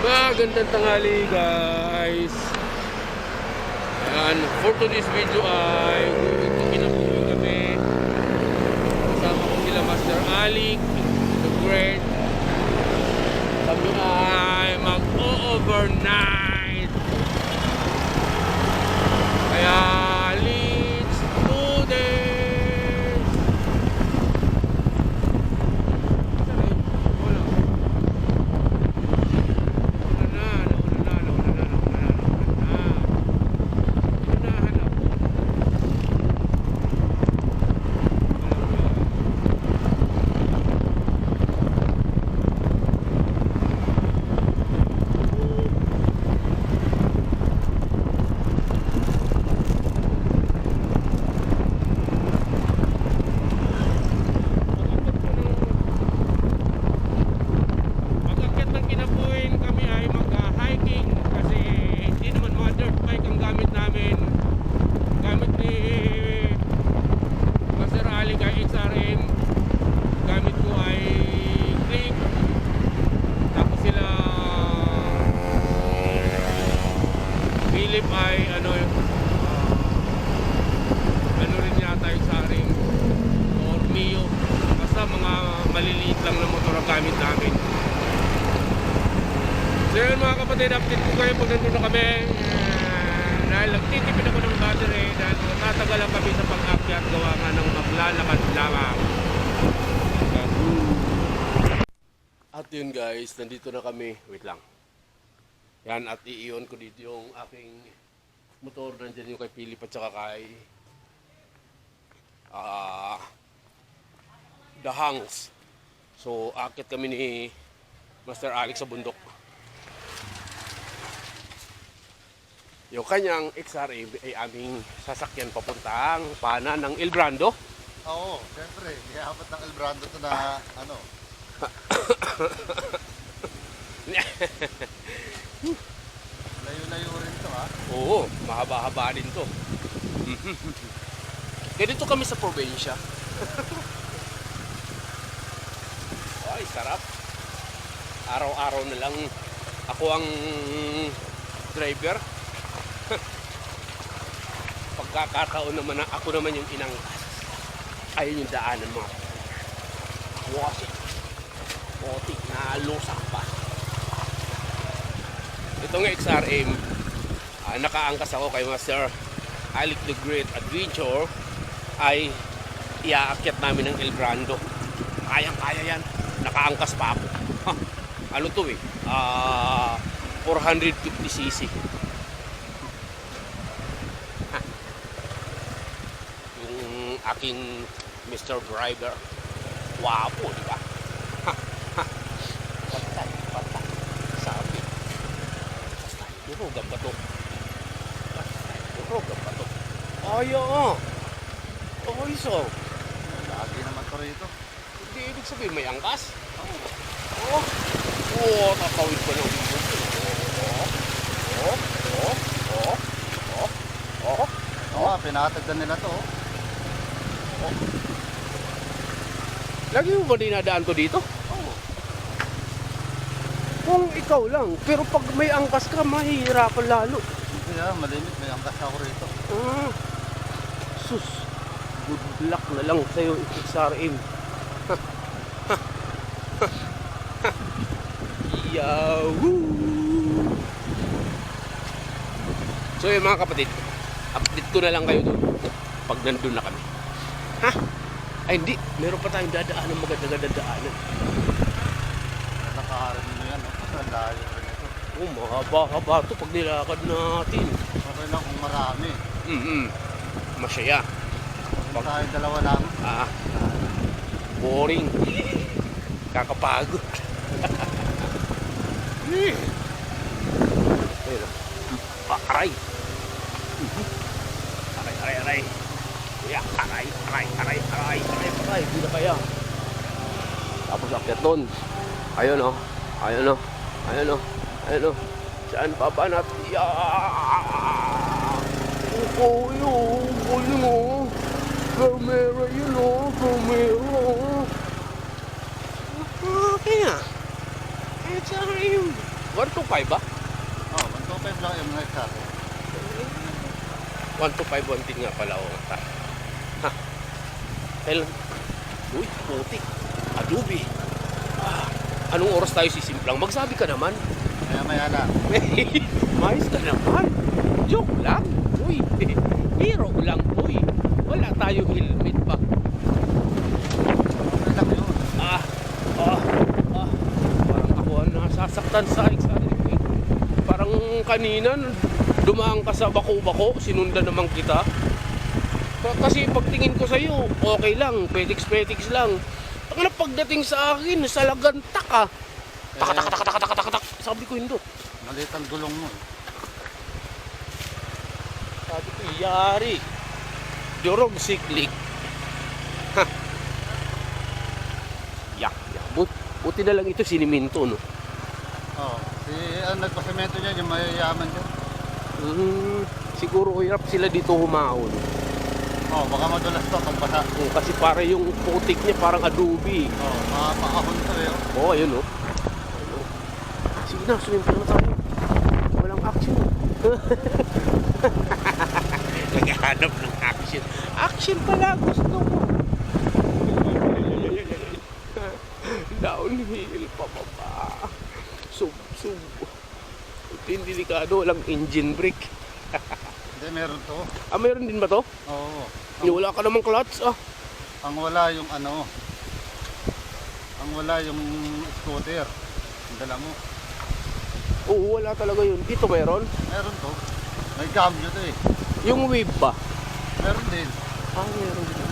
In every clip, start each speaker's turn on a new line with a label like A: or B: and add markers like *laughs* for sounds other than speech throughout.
A: Magandang tanghali guys. Ayan, for today's video ay kinapuyo kami. Kasama ko sila Master Alik, The Great. Kami ay mag-overnight. Kaya let's do this! Wala. Nauna na, nauna na, nauna na, nauna na, nauna na. Unahan ako. Pag-akyat ng kinabuhin kami ay mag-hiking kasi hindi naman mga dirt bike ang gamit namin. Gamit ni Master Ali kay XRM. Gamit ko ay click. Tapos sila Philip ay ano ah, ano rin yata yung sa ring or Mio. Basta mga maliliit lang na motor ang gamit namin. So yun mga kapatid, update ko kayo pag nandun na kami. Uh, dahil nagtitipid ako ng battery dahil tatagalan kami sa pag-akyat gawa nga ng maglalakad lamang. At yun guys, nandito na kami. Wait lang. Yan, at iiyon ko dito yung aking motor. Nandyan yung kay Philip at saka kay ah The Hangs. So, akit kami ni Master Alex sa bundok. Yung kanyang XRA ay aming sasakyan papuntang pana ng El Brando.
B: Oo, siyempre. Kaya apat ng El Brando to na ano. *laughs* Layo-layo rin to ha.
A: Oo, mahaba-haba din to. *laughs* Kaya dito kami sa probinsya. *laughs* Ay, sarap. Araw-araw na lang ako ang driver. *laughs* Pagkakataon naman na ako naman yung inang ayun yung daanan mga Wasi. Potik na lusak pa. Ito nga XRM, ah, nakaangkas ako kay Master Alec the Great Adventure ay iaakyat namin ng El Brando. Kayang-kaya yan. Nakaangkas pa ako. *laughs* Ano to eh? Ah, 450cc. Ha. Yung aking Mr. Driver. Wapo, di ba? Patay, patay. Sabi. Basta, durugan ba to? Basta, durugan ba to? Ayo, oh. Okay, so.
B: Lagi naman to rito.
A: Hindi ibig sabihin may angkas. Oo. Oh. Oo, tatawid pa ng ilog. Oo. Oo. Oo. Oo. Oo. Oo.
B: Oo, oh, pinatagdan nila to. oh.
A: Lagi mo ba dinadaan to dito?
B: Oo.
A: Kung ikaw lang. Pero pag may angkas ka, mahihirapan lalo.
B: Kaya malimit, may angkas ako rito.
A: Ah. Sus. Good luck na lang sa'yo, XRM. Yahoo! So yun mga kapatid, update ko na lang kayo doon pag nandun na kami. Ha? Ay hindi, meron pa tayong dadaan ng maganda-ganda daanan.
B: Nakaharin mo yan. Ang layo rin ito.
A: Oh, mahaba-haba to pag nilakad natin.
B: Okay lang kung marami.
A: Mm-mm. Masaya.
B: Kung tayo dalawa lang.
A: Ah, boring. *laughs* Kakapagod. *laughs* Ah, aray. Aray, aray, aray. Kuya, aray, aray, aray, aray, aray, aray. Hindi na kaya. Tapos akyat doon. Ayun oh. Ayun oh. Ayun oh. Ayun oh. Saan pa ba natin? Oh, yun. Oh, yun oh. Camera. Okay nga. It's. 125 ba?
B: Oh, 125 lang yung hectare.
A: 125, 110 nga pala. Oh. Ha. Kailan? Uy, putik. Adobe. Ah, anong oras tayo sisimplang? Magsabi ka naman.
B: Kaya maya lang. *laughs*
A: Mais ka naman. Joke lang. Uy, *laughs* biro lang. Uy, wala tayo helmet pa.
B: Okay lang yun.
A: Ah, ah, ah. Parang ako ang nasasaktan sa excitement. Parang kanina, dumaan ka sa bako-bako, sinundan naman kita. Kasi pagtingin ko sa'yo, okay lang, petiks-petiks lang. Ang pagdating sa akin, salagantak ka. Tak, tak, tak, tak, tak, tak, tak. Sabi ko, hindi.
B: Maliit ang gulong mo.
A: Sabi ko, yari. Durog siklik. Ha. Yak, yak. But, buti na lang ito siniminto, no?
B: Oh, si ang nagpasemento niya, yung mayayaman dyan.
A: Hmm, siguro hirap sila dito humaon.
B: Oh, baka madulas to pag basa.
A: Hmm, kasi para yung putik niya parang adobe.
B: Oh, mga maahon to eh. oh.
A: Oo, oh, ayun oh. Ayun, oh. Sige na, swimming naman tayo. Walang action. *laughs* Naghahanap ng action. Action pala gusto ko. *laughs* Downhill pa baba. Sub, sub. Ito yung delikado, walang engine brake.
B: Hindi, meron to.
A: Ah, mayroon din ba to?
B: Oo.
A: Yung wala ka namang clutch, ah.
B: Ang wala yung ano, ang wala yung scooter. Ang dala mo.
A: Oo, wala talaga yun. Dito meron.
B: Meron to. May cambio to eh.
A: Yung wave ba?
B: Meron din.
A: Ah, meron din.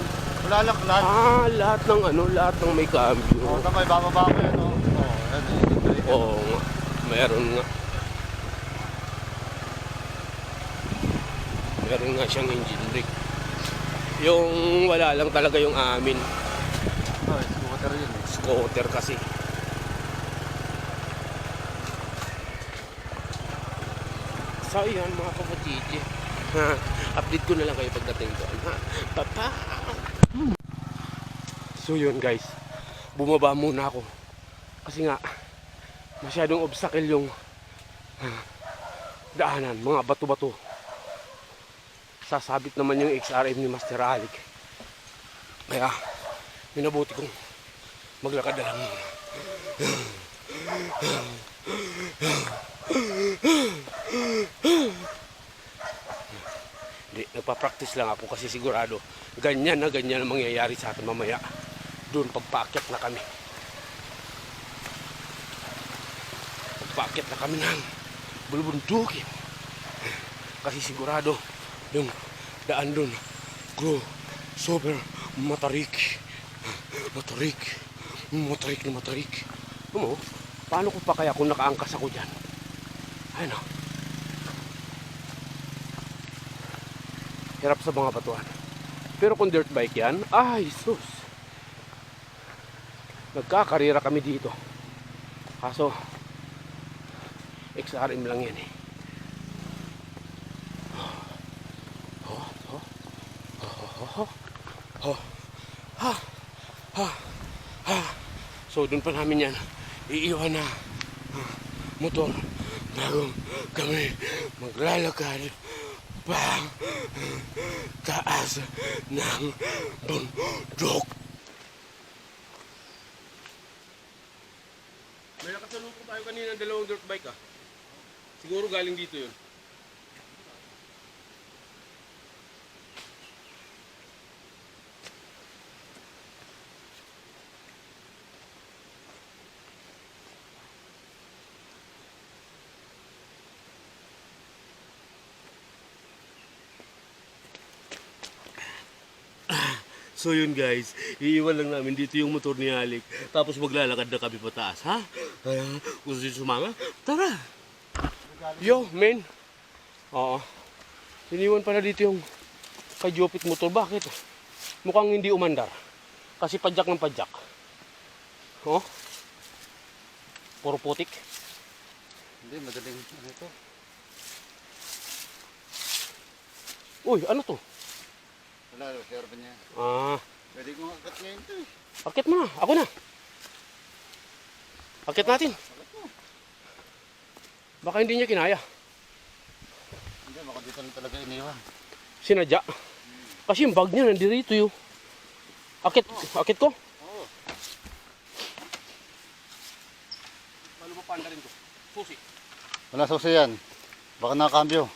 B: Wala lang lahat.
A: Ah, lahat ng ano, lahat ng may
B: Oo,
A: cambio.
B: oh, tamay, bababa ko yan oh. Oh, yan.
A: Oo nga, meron nga. Meron nga siyang engine brake. Yung wala lang talaga yung amin.
B: Oh, scooter yun eh.
A: Scooter kasi. So yan mga kapatid. Ha, update ko na lang kayo pagdating doon. Ha? Papa! So yun guys. Bumaba muna ako. Kasi nga, masyadong obstacle yung ah, daanan, mga bato-bato. Sasabit naman yung XRM ni Master Alec. Kaya, minabuti kong maglakad na lang. Hindi, nagpa-practice lang ako kasi sigurado ganyan na ganyan ang mangyayari sa atin mamaya. Doon pagpaakyat na kami. Pagpaakyat na kami ng bulubundukin. Kasi sigurado yung daan doon, bro, super matarik. Matarik. Matarik na matarik. Ano paano ko pa kaya kung nakaangkas ako dyan? Ano? Hirap sa mga batuan. Pero kung dirt bike yan, ay sus. Nagkakarira kami dito. Kaso, XRM lang yan eh. Oh, oh, ha, ha, ha. So, dun pa namin yan. Iiwan na ah, motor bago kami maglalakad pa taas ng bundok. May nakasalubong tayo kanina ng dalawang dirt bike ah. Siguro galing dito yun. *laughs* So yun guys, iiwan lang namin dito yung motor ni Alec. Tapos maglalakad na kami pataas, ha? Kaya, gusto nyo sumama? Tara! Yo, men! Oo. Iniwan pala dito yung kay Jopit motor. Bakit? Mukhang hindi umandar. Kasi padyak ng padyak. Oh? Puro putik.
B: Hindi, madaling ano ito.
A: Uy, ano to?
B: Wala, reserve niya.
A: Ah,
B: Pwede kong akat ngayon ito eh.
A: akit mo na. Ako na. Akit natin. Baka hindi niya kinaya.
B: Hindi, baka dito lang talaga iniwan.
A: Sinadya. Kasi yung bag niya nandito yun. Akit, akit ko.
B: Oo.
A: Paano ba panda rin ko? Susi.
B: Wala susi yan. Baka nakakambyo.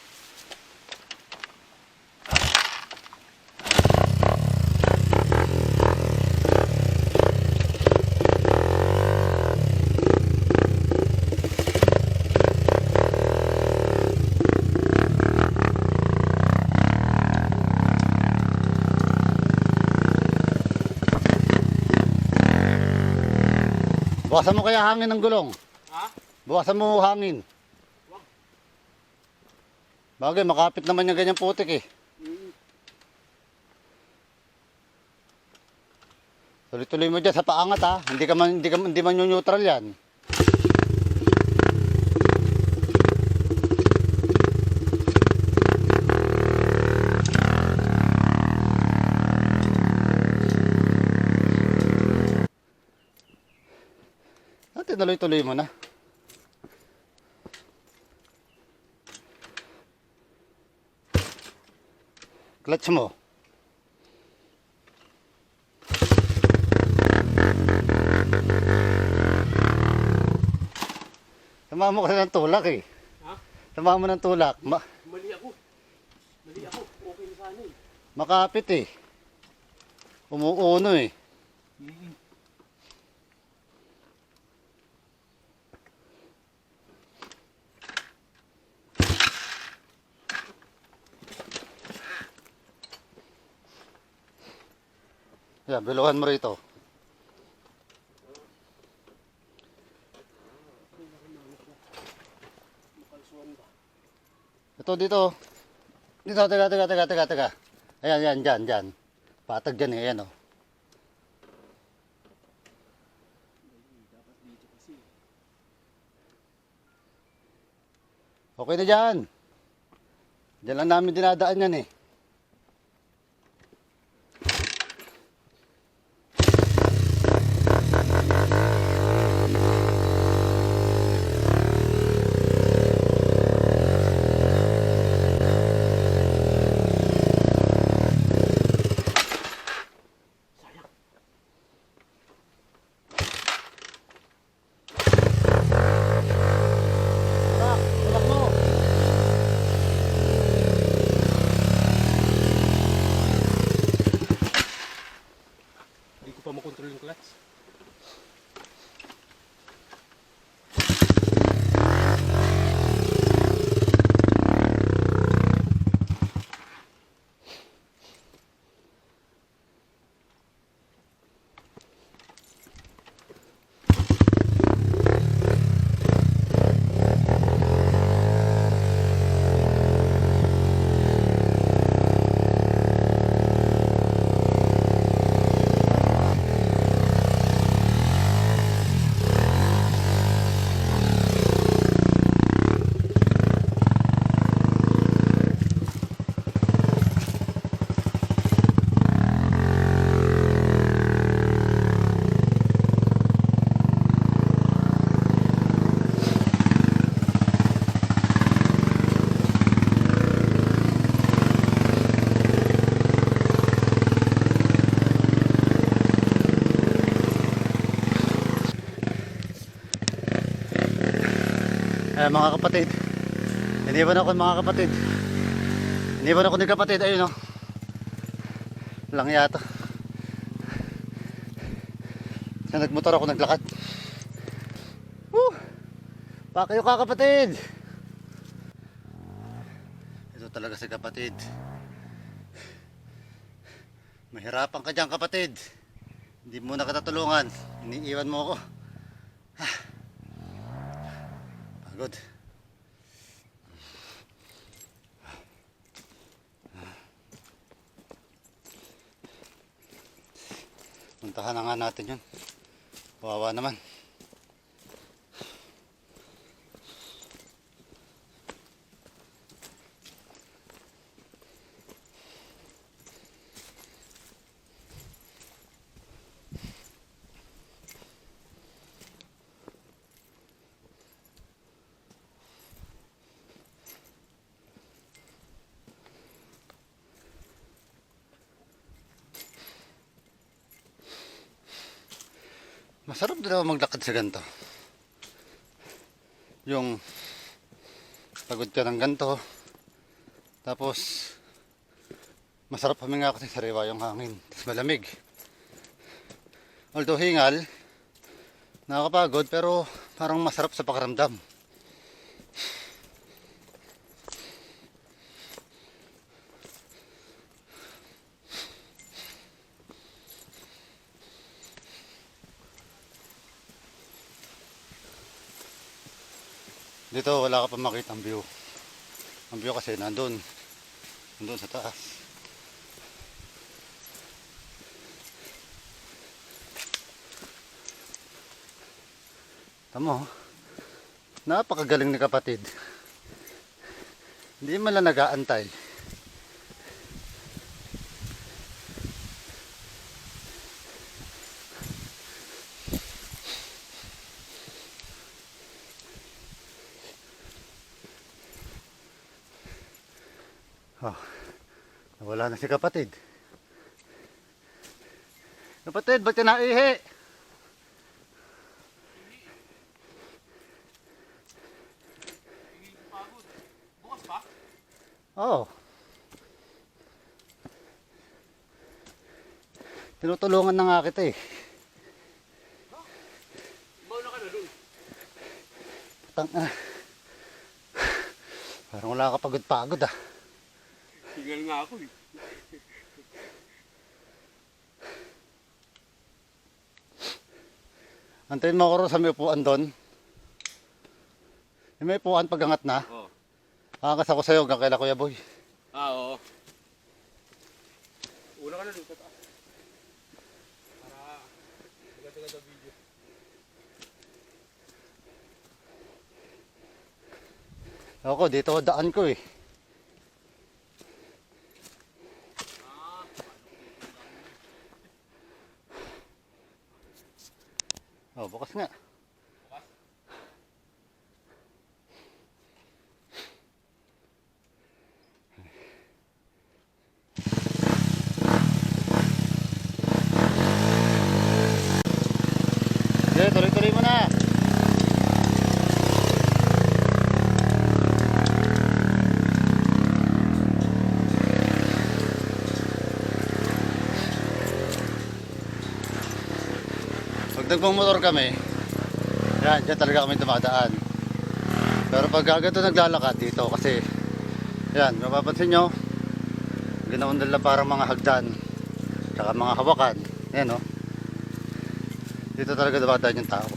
B: Bukasan mo kaya hangin ng gulong.
A: Ha?
B: Bukasan mo hangin.
A: Wag.
B: Bagay, makapit naman yung ganyang putik eh. Tuloy-tuloy mo dyan sa paangat ha. Hindi ka man, hindi ka, hindi man yung neutral yan. Tinuloy-tuloy mo na. Clutch mo. Samahan mo kasi ng tulak eh.
A: Ha?
B: Samahan mo ng tulak. Ma-
A: Mali ako. Mali ako. Okay na sana eh.
B: makapit eh. Umuuno eh. Yan, biluhan mo rito. Ito dito. Dito, teka, teka, teka, teka, teka. Ayan, yan, dyan, dyan. Patag dyan eh, ayan oh. Okay na dyan. Dyan lang namin dinadaan yan eh. Eh, mga kapatid. Iniwan ako mga kapatid. Iniwan ako ni kapatid. Ayun oh. Lang yata. Kaya nagmotor ako naglakad. Woo! Pa kayo ka kapatid. Ito talaga si kapatid. Mahirapan ka dyan kapatid. Hindi mo na kita tulungan. Iniiwan mo ako. Pagod. Puntahan na nga natin yun. Wawa naman. Din ako maglakad sa ganito. Yung pagod ka ng ganito. Tapos masarap huminga kasi sariwa yung hangin. Tapos malamig. Although hingal, nakakapagod pero parang masarap sa pakiramdam. Dito wala ka pa makita ang view. Ang view kasi nandun. Nandun sa taas. Tamo. Napakagaling ni kapatid. Hindi man lang nag-aantay. Oh, nawala na si kapatid. Kapatid, ba't ka naihi? Oo. Tinutulungan na nga kita eh.
A: Mauna.
B: Parang wala ka pagod-pagod ah.
A: Hingal nga ako eh.
B: Antayin mo ako sa may upuan doon. Yung may upuan pagangat na.
A: Oo.
B: Kakas ako sa'yo hanggang kaila Kuya Boy.
A: Ah, oo. Una ka na sa taas. Para maganda-ganda video.
B: Ako, dito daan ko eh. Oh, bukas nga. Sige, tuloy-tuloy mo na. Pag nagmumotor kami, yan, dyan talaga kami dumadaan. Pero pag ganito naglalakad dito kasi, yan, mapapansin nyo, ginawan nila parang mga hagdan, tsaka mga hawakan. Yan, no? Dito talaga dumadaan yung tao.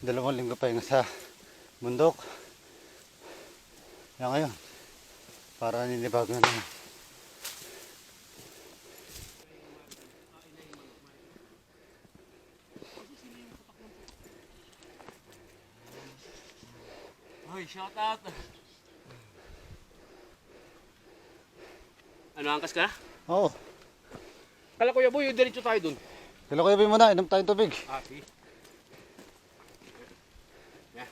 B: Dalawang linggo pa yung sa bundok. Yan ngayon. Para ninibago na naman.
A: Hoy, shout out. Ano, angkas ka?
B: Oo.
A: Kala ko ya boy, diretso tayo dun.
B: Kailan kuya muna, inom tayong tubig.
A: Ah, sige. Yan.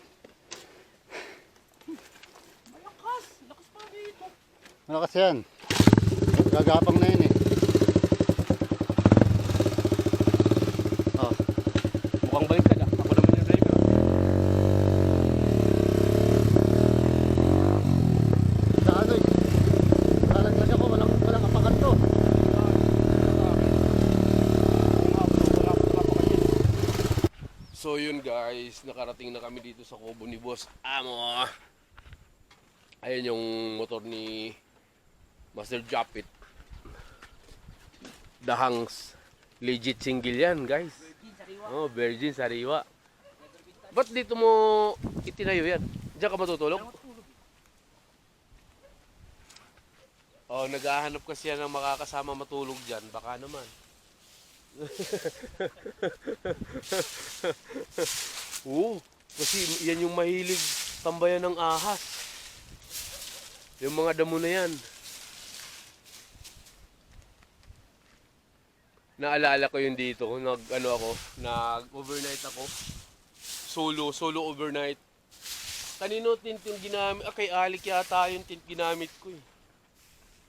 A: Malakas! Lakas pa dito.
B: Malakas yan. Gagapang na yun eh. Oh.
A: Mukhang balik ka na. Ako naman yung driver.
B: Sa ano eh. Lalaglag ako, walang, walang apakan to.
A: So yun guys, nakarating na kami dito sa kubo ni Boss Amo. Ayan yung motor ni Master Japit. Dahangs. Legit single yan guys. Oh, virgin sariwa. Ba't dito mo itinayo yan? Diyan ka matutulog? Oh, naghahanap kasi yan ng makakasama matulog dyan. Baka naman. *laughs* Oo, kasi yan yung mahilig tambayan ng ahas. Yung mga damo na yan. Naalala ko yun dito, nag ano ako, nag overnight ako. Solo, solo overnight. Kanino tint yung ginamit? Ah, kay Alik yata yung tint ginamit ko eh.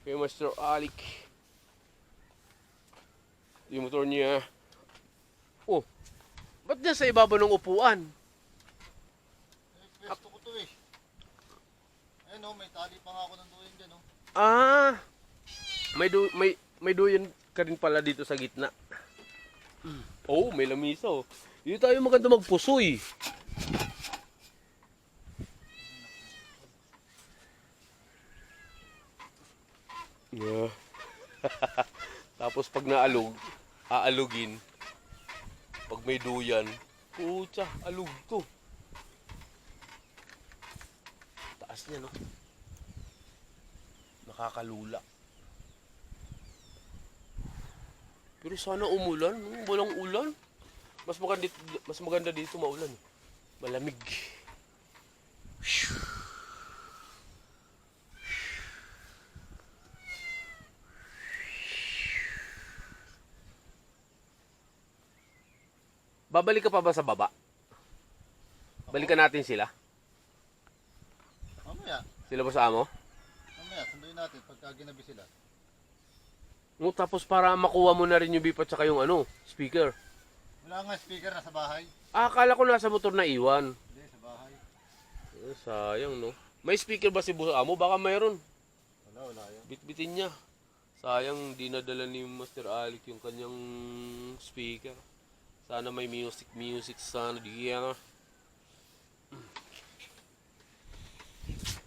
A: Kay Master Alik. Yung motor niya. Oh, ba't niya sa ibaba ng upuan?
B: Pwesto ko to eh. Ayun oh, may tali pa nga ako ng duyan dyan oh.
A: Ah, may du may may duyan ka rin pala dito sa gitna. Oh, may lamisa oh. Dito tayo maganda magpusoy. Yeah. *laughs* Tapos pag naalog, aalugin. Pag may duyan, putya, alug to. Taas niya, no? Nakakalula. Pero sana umulan, walang ulan. Mas maganda dito, mas maganda dito maulan. Malamig. Babalik ka pa ba sa baba? Balikan natin sila.
B: Mamaya,
A: Sila ba sa amo?
B: mamaya, sunduin natin pagka ginabi sila.
A: No, tapos para makuha mo na rin yung bipat tsaka yung ano, speaker.
B: Wala nga speaker na sa bahay.
A: Ah, akala ko nasa motor na iwan.
B: Hindi, sa bahay.
A: Eh, sayang, no? May speaker ba si Boss Amo? Baka mayroon.
B: Wala, wala yun.
A: Bitbitin niya. Sayang, di nadala ni Master Alec yung kanyang speaker. Sana may music, music sana diyan.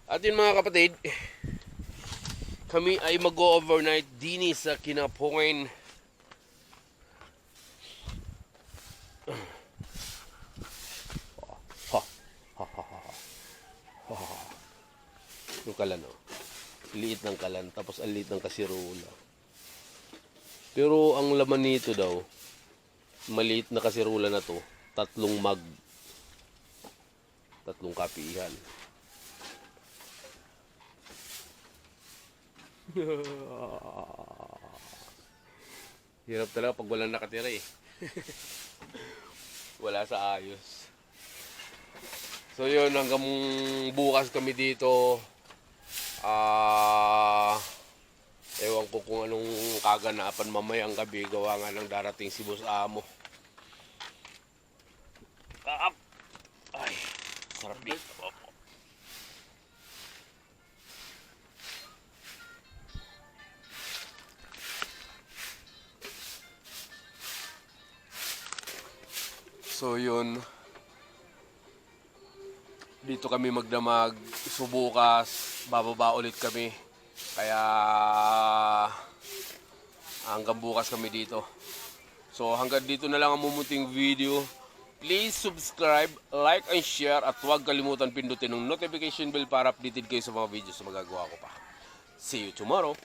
A: At yun mga kapatid, kami ay mag-overnight dini sa Kinapoin. Yung kalan, oh. Liit ng kalan, tapos ang liit ng kasirola. Pero ang laman nito daw, maliit na kasirola na to, tatlong mag. Tatlong kapihan. *laughs* Hirap talaga pag walang nakatira eh. *laughs* Wala sa ayos. So yun, hanggang bukas kami dito. Ah... ewan ko kung anong kaganapan mamayang gabi gawa nga ng darating si Boss Amo. Ay, sarap dito. So yun, dito kami magdamag, subukas, bababa ulit kami. Kaya hanggang bukas kami dito. So hanggang dito na lang ang mumunting video. Please subscribe, like, and share at huwag kalimutan pindutin ng notification bell para updated kayo sa mga videos na magagawa ko pa. See you tomorrow!